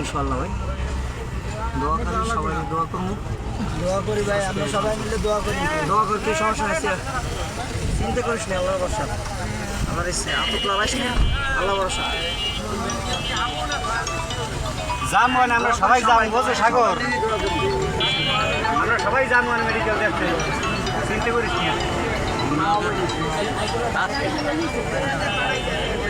ইনশাল্লাহ ভাই। দোয়া করি সবাই দোয়া করব দোয়া করি ভাই আমরা সবাই মিলে দোয়া করি। দোয়া করি কি সমস্যা হয়েছে? চিন্তা করিস না আল্লাহ বর্ষা আমার ইচ্ছে আতক লাগাইস না আল্লাহ ভরসা। যাম মানে আমরা সবাই যাম বলছে সাগর। আমরা সবাই যাম মানে মেডিকেল দেখতে। চিন্তা করিস না।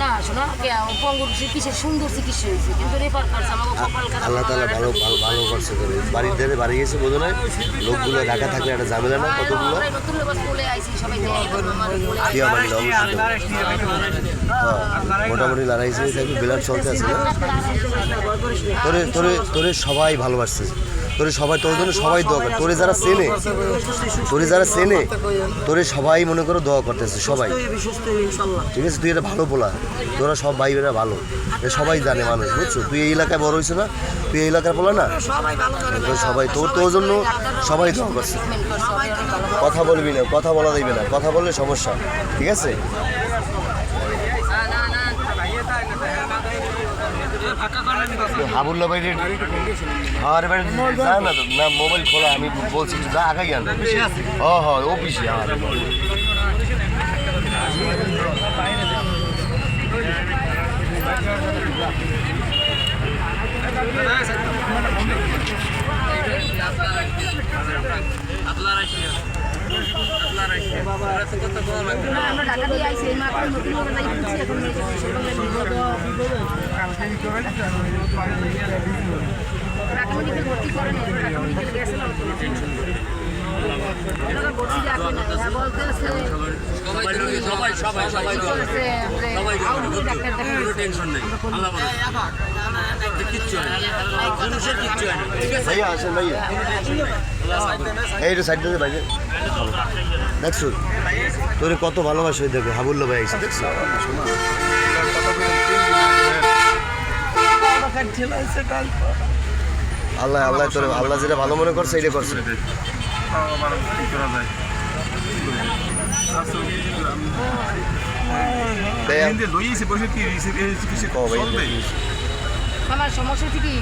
না শোনো পঙ্গুর চিকিৎসা সুন্দর চিকিৎসা হয়েছে কিন্তু রেফার করছে আমাকে কপাল আল্লাহ তালা ভালো ভালো ভালো করছে বাড়ির ধারে বাড়ি গেছে বোধ নয় লোকগুলো ঢাকা থাকলে একটা ঝামেলা না কতগুলো? মোটামুটি লড়াই হিসেবে থাকবে বেলার চলতে আছে না? তোরে তোরে তোরে সবাই ভালোবাসছে। তোরে সবাই তোর জন্য সবাই দোয়া করে। তোরে যারা চেনে, তোরে যারা চেনে, তোরে সবাই মনে করো দোয়া করতেছে, সবাই। ঠিক আছে, তুই এটা ভালো বলা। তোরা সব ভাই বোনেরা ভালো সবাই জানে মানুষ, বুঝছ? তুই এই এলাকায় বড় হয়েছে না? তুই এই এলাকার বলা না? সবাই তোর তোর জন্য সবাই দোয়া করছে। কথা বলবি না, কথা বলা দিবি না। কথা বললে সমস্যা। ঠিক আছে? হাবুল্লা ভাই হ্যাঁ রে যায় না তো না মোবাইল খোলা আমি বলছি যা আগে গেল ও হ্যাঁ অফিসে হ্যাঁ। আমরা ঢাকা দিয়ে আইছি এই মাত্র নতুন করে যাই বুঝছি এখন ঢাকা মেডিকেল ভর্তি করেন ঢাকা মেডিকেল গেছিলাম এনারা ভর্তি রাখে না এরা বলতেছে সবাই সবাই সবাই টেনশন নেই আল্লাহ বলে কিচ্ছু হয় না। মানুষের কিচ্ছু হয় না। ঠিক আছে? ভাইয়া আসেন ভাইয়া। এই সাইড থেকে বাইরে দেখছ তোরে কত ভালোবাসে দেখো হাবুল্লা ভাই আইসে দেখছ? আল্লাহ আল্লাহ তোর আল্লাহ যেটা ভালো মনে করছে এটা করছে। তাই আম- ও ভাই, আমার সমস্যা হচ্ছে কি,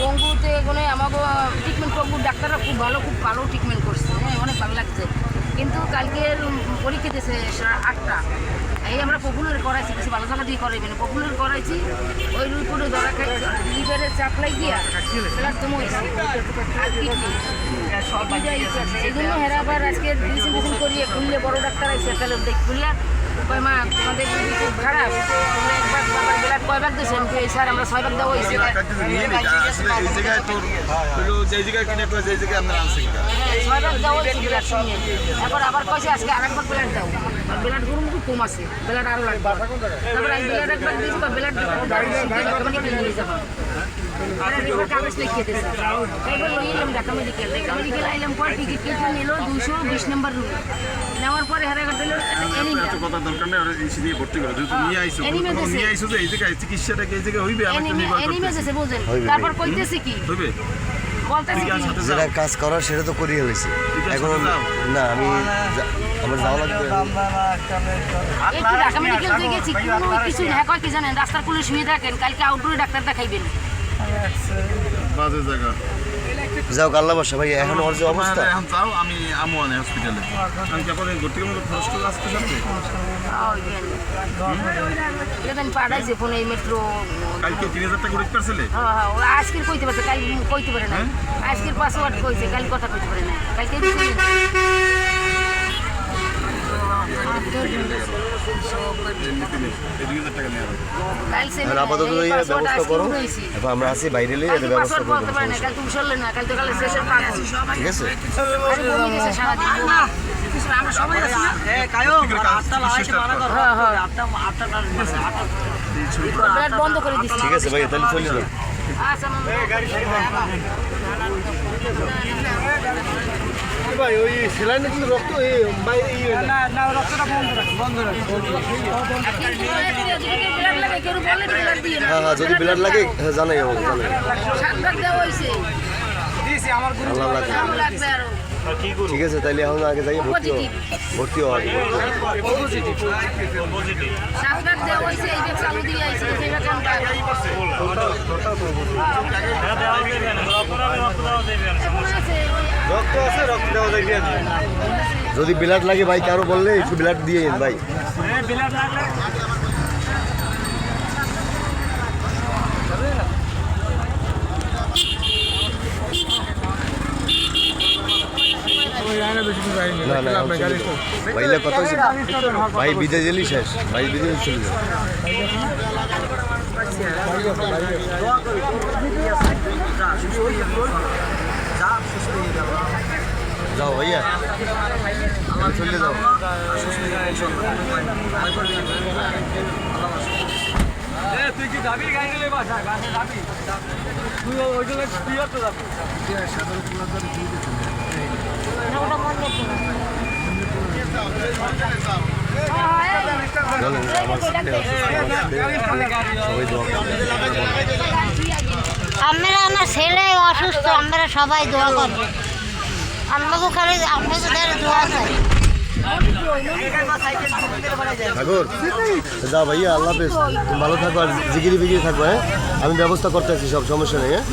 পঙ্গুতে কোনো আমাকে ট্রিটমেন্ট পঙ্গুর ডাক্তাররা খুব ভালো খুব ভালো ট্রিটমেন্ট করছে। হ্যাঁ অনেক ভালো লাগছে। কিন্তু কালকের পরীক্ষা দিয়েছে আটটা। এই আমরা পপুলার করাইছি কিছু ভালো জায়গা দিয়ে করাইবেন পপুলার করাইছি ওই রিপোর্টে ধরা খাই লিভারের চাপ লাগিয়া প্লাস তুমি আর কিডনি দুইটাই ইচ্ছা আছে। এই জন্য হেরা আবার আজকে ডিসিশন টিসিন করিয়ে খুললে বড় ডাক্তার আছে তাহলে দেখ খুললে। কয় মা তোমাদের খুব খারাপ। তোমরা একবার বাবার বেলার কয়বার দিয়েছেন তো এই স্যার আমরা ছয়বার দেওয়া হয়েছে। ছয়বার দেওয়া হয়েছে শুনিয়ে। এবার আবার কয়েছে আজকে আরেকবার ব্লাড দাও। আর গরম খুব কম আছে। ব্লাড আরও লাগবে। তারপর আমি ব্লাড একবার দিয়েছি বা ব্লাড নেওয়ার পরে হেরা কথা দরকার নেই দিয়ে ভর্তি করে। যেহেতু নিয়ে আইসো দিছে। নিয়ে আইসো যে এই জায়গায় চিকিৎসাটাকে এই জায়গায় হইবে, তারপর কইতেছে কি? হইবে। যেটা কাজ করার সেটা তো করিয়ে হয়েছে এখন না আমি আমার যাওয়া লাগবে। একটু ঢাকা মেডিকেল গেছি কিছু না কয় কি জানেন? রাস্তার পুলিশ শুয়ে থাকেন কালকে আউটডোরে ডাক্তার দেখাইবেন। বাজে জায়গা। যাও আল্লাহ বসা ভাই এখন ওর যে অবস্থা। এখন যাও আমি আমু আনে হসপিটালে আমি কেবল ভর্তি করব খরচ করে আসতে পাড়াইছে ফোন এই মেট্রো কালকে তিন হাজার টাকা করে পারছিলে হ্যাঁ হ্যাঁ ওরা আজকের কইতে পারছে কাল কইতে পারে না আজকের পাসওয়ার্ড কইছে কাল কথা কইতে পারে না কালকে দিছে এই দুই হাজার টাকা নেওয়া হবে কাল সে আর আপাতত এই ব্যবস্থা করো। আমরা আসি বাইরে ব্যবস্থা করব ঠিক আছে? আমরা সবাই কায়ো আটটা লাগাইতে মানা কর হ্যাঁ হ্যাঁ। আটটা আটটা আটটা বন্ধ করে দিচ্ছি। ঠিক আছে ভাই তাহলে চলে যাও। ভাই ওই সেলাইনে কিন্তু রক্ত রক্তটা বন্ধ রাখ বন্ধ যদি ব্লাড হ্যাঁ হ্যাঁ যদি লাগে হ্যাঁ জানাই আমাকে জানাই সাতবার ঠিক আছে তাইলে এখন আগে যাই ভর্তি হও। ভর্তি হওয়া পাই রক্ত আছে রক্ত দেওয়া যায় দিয়ে যদি ব্লাড লাগে ভাই কারও বললে একটু ব্লাড দিয়ে দিন ভাই। না না যাও। ভাইলা কত ভাই বিদেশ গেলি শেষ। ভাই বিদেশ চলে যাবে। যাবে যাও ভাইয়া। চলে যাও। সুস্থ হয়ে যাবে ইনশাআল্লাহ। ভয় করবেন না। চলেন আমার সাথে সবাই দোয়া করবেন। আমরা আমার ছেলে অসুস্থ আমরা সবাই দোয়া করব আমাকে খালি, আপনাদের দোয়া চাই যা ভাইয়া, আল্লাহ ভালো থাকো আর জিগিরি বিগিরি থাকব হ্যাঁ? আমি ব্যবস্থা করতে আছি, সব সমস্যা নেই হ্যাঁ?